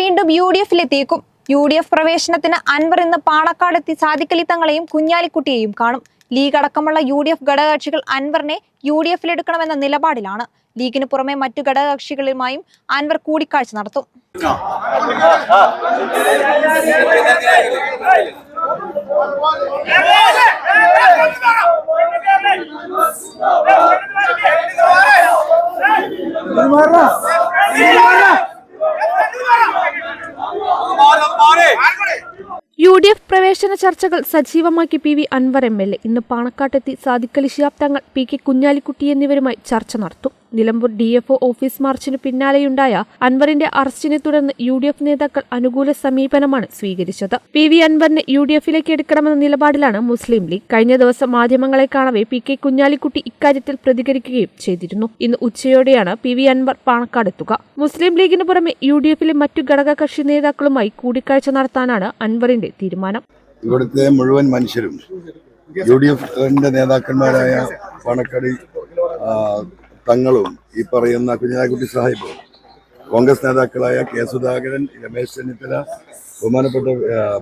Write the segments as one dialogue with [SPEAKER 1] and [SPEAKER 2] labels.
[SPEAKER 1] വീണ്ടും U D എഫിലെത്തിയേക്കും U D F പ്രവേശനത്തിന് അൻവർ ഇന്ന് പാണക്കാടെത്തി സാദിഖലി തങ്ങളെയും കുഞ്ഞാലിക്കുട്ടിയെയും കാണും. ലീഗ് അടക്കമുള്ള യു ഡി എഫ് ഘടകകക്ഷികൾ അൻവറിനെ യു ഡി എഫിലെടുക്കണമെന്ന നിലപാടിലാണ്. ലീഗിന് പുറമെ മറ്റു ഘടകകക്ഷികളുമായും അൻവർ കൂടിക്കാഴ്ച നടത്തും.
[SPEAKER 2] ഡി എഫ് പ്രവേശന ചർച്ചകൾ സജീവമാക്കി P V Anvar M L A. ഇന്ന് പാണക്കാട്ടെത്തി സാദിഖലി ശിഹാബ് തങ്ങൾ പി കെ കുഞ്ഞാലിക്കുട്ടി എന്നിവരുമായി ചർച്ച നടത്തും. Nilambur D F O office മാർച്ചിന് പിന്നാലെയുണ്ടായ അൻവറിന്റെ അറസ്റ്റിനെ തുടർന്ന് യു ഡി എഫ് നേതാക്കൾ അനുകൂല സമീപനമാണ് സ്വീകരിച്ചത്. പി വി അൻവറിനെ യു ഡി എഫിലേക്ക് എടുക്കണമെന്ന നിലപാടിലാണ് മുസ്ലിം ലീഗ്. കഴിഞ്ഞ ദിവസം മാധ്യമങ്ങളെ കാണവെ പി കെ കുഞ്ഞാലിക്കുട്ടി ഇക്കാര്യത്തിൽ പ്രതികരിക്കുകയും ചെയ്തിരുന്നു. ഇന്ന് ഉച്ചയോടെയാണ് പി വി അൻവർ പാണക്കാടെത്തുക മുസ്ലിം ലീഗിന് പുറമെ യു ഡി എഫിലെ മറ്റു ഘടകകക്ഷി നേതാക്കളുമായി കൂടിക്കാഴ്ച നടത്താനാണ് അൻവറിന്റെ തീരുമാനം.
[SPEAKER 3] ഇവിടുത്തെ മുഴുവൻ മനുഷ്യരും യു ഡി എഫിന്റെ നേതാക്കന്മാരായ പണക്കടി തങ്ങളും ഈ പറയുന്ന കുഞ്ഞാക്കുട്ടി സാഹിബും കോൺഗ്രസ് നേതാക്കളായ കെ സുധാകരൻ രമേശ് ചെന്നിത്തല ബഹുമാനപ്പെട്ട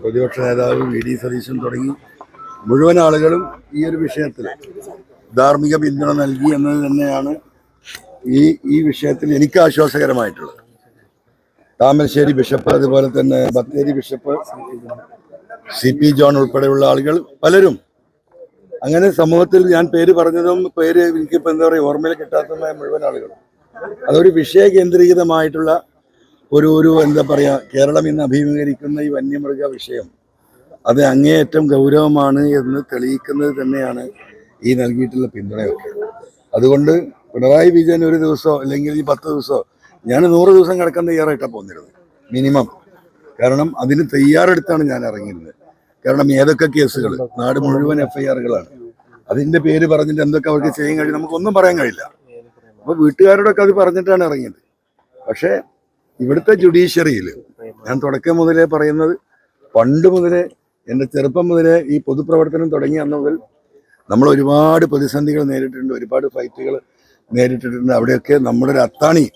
[SPEAKER 3] പ്രതിപക്ഷ നേതാവ് വി ഡി സതീശൻ തുടങ്ങി മുഴുവൻ ആളുകളും ഈ ഒരു വിഷയത്തിൽ ധാർമ്മിക പിന്തുണ നൽകി എന്നത് തന്നെയാണ് ഈ ഈ വിഷയത്തിൽ എനിക്ക് ആശ്വാസകരമായിട്ടുള്ളത്. താമരശ്ശേരി ബിഷപ്പ് അതുപോലെ തന്നെ Bathery bishop C P John ഉൾപ്പെടെയുള്ള ആളുകൾ പലരും അങ്ങനെ സമൂഹത്തിൽ ഞാൻ പേര് പറഞ്ഞതും പേര് എനിക്കിപ്പോൾ എന്താ പറയുക ഓർമ്മയിൽ കിട്ടാത്തതുമായ മുഴുവൻ ആളുകൾ അതൊരു വിഷയ കേന്ദ്രീകൃതമായിട്ടുള്ള ഒരു ഒരു എന്താ പറയുക കേരളം ഇന്ന് അഭിമുഖീകരിക്കുന്ന ഈ വന്യമൃഗ വിഷയം. അത് അങ്ങേയറ്റം ഗൗരവമാണ് എന്ന് തെളിയിക്കുന്നത് തന്നെയാണ് ഈ നൽകിയിട്ടുള്ള പിന്തുണയൊക്കെ. അതുകൊണ്ട് പിണറായി വിജയൻ ഒരു ദിവസമോ അല്ലെങ്കിൽ ഈ പത്ത് ദിവസമോ ഞാൻ നൂറ് ദിവസം കിടക്കാൻ തയ്യാറായിട്ടാണ് പോന്നിരുന്നത്. മിനിമം. കാരണം അതിന് തയ്യാറെടുത്താണ് ഞാൻ ഇറങ്ങിയിരുന്നത്. കാരണം ഏതൊക്കെ കേസുകൾ നാട് മുഴുവൻ എഫ്ഐആറുകളാണ്. അതിന്റെ പേര് പറഞ്ഞിട്ട് എന്തൊക്കെ അവർക്ക് ചെയ്യാൻ കഴിയും നമുക്കൊന്നും പറയാൻ കഴിയില്ല. അപ്പൊ വീട്ടുകാരോടൊക്കെ അത് പറഞ്ഞിട്ടാണ് ഇറങ്ങിയത്. പക്ഷേ ഇവിടുത്തെ ജുഡീഷ്യറിയിൽ ഞാൻ തുടക്കം മുതലേ പറയുന്നത് പണ്ട് മുതലേ എന്റെ ചെറുപ്പം മുതലേ ഈ പൊതുപ്രവർത്തനം തുടങ്ങിയ അന്ന് മുതൽ നമ്മൾ ഒരുപാട് പ്രതിസന്ധികൾ നേരിട്ടിട്ടുണ്ട് ഒരുപാട് ഫൈറ്റുകൾ നേരിട്ടിട്ടുണ്ട്. അവിടെയൊക്കെ നമ്മുടെ ഒരു അത്താണി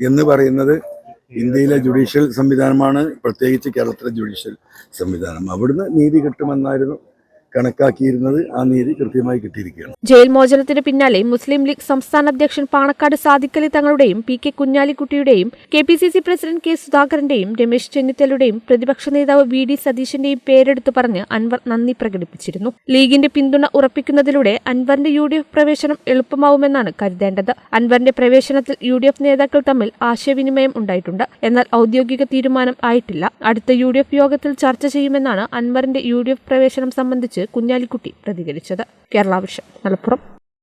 [SPEAKER 3] എന്ന് പറയുന്നത് ഇന്ത്യയിലെ ജുഡീഷ്യൽ സംവിധാനമാണ് പ്രത്യേകിച്ച് കേരളത്തിലെ ജുഡീഷ്യൽ സംവിധാനം. അവിടുന്ന് നീതി കിട്ടുമെന്നായിരുന്നു കണക്കാക്കിയിരുന്നത് ആ നീതി കൃത്യമായി കിട്ടിയിരിക്കുകയാണ്.
[SPEAKER 2] ജയിൽ മോചനത്തിന് പിന്നാലെ മുസ്ലിം ലീഗ് സംസ്ഥാന അധ്യക്ഷൻ പാണക്കാട് സാദിക്കലി തങ്ങളുടെയും P K കുഞ്ഞാലിക്കുട്ടിയുടെയും K P C C president K സുധാകരന്റെയും Ramesh ചെന്നിത്തലയുടെയും പ്രതിപക്ഷ നേതാവ് വി ഡി സതീശന്റെയും പേരെടുത്തു പറഞ്ഞ് അൻവർ നന്ദി പ്രകടിപ്പിച്ചിരുന്നു. ലീഗിന്റെ പിന്തുണ ഉറപ്പിക്കുന്നതിലൂടെ അൻവറിന്റെ യു ഡി എഫ് പ്രവേശനം എളുപ്പമാവുമെന്നാണ് കരുതേണ്ടത്. അൻവറിന്റെ പ്രവേശനത്തിൽ യു ഡി എഫ് നേതാക്കൾ തമ്മിൽ ആശയവിനിമയം ഉണ്ടായിട്ടുണ്ട്. എന്നാൽ ഔദ്യോഗിക തീരുമാനം ആയിട്ടില്ല. അടുത്ത യു ഡി എഫ് യോഗത്തിൽ ചർച്ച ചെയ്യുമെന്നാണ് അൻവറിന്റെ യു ഡി എഫ് പ്രവേശനം സംബന്ധിച്ച് കുഞ്ഞാലിക്കുട്ടി പ്രതികരിച്ചത് കേരള വിഷൻ മലപ്പുറം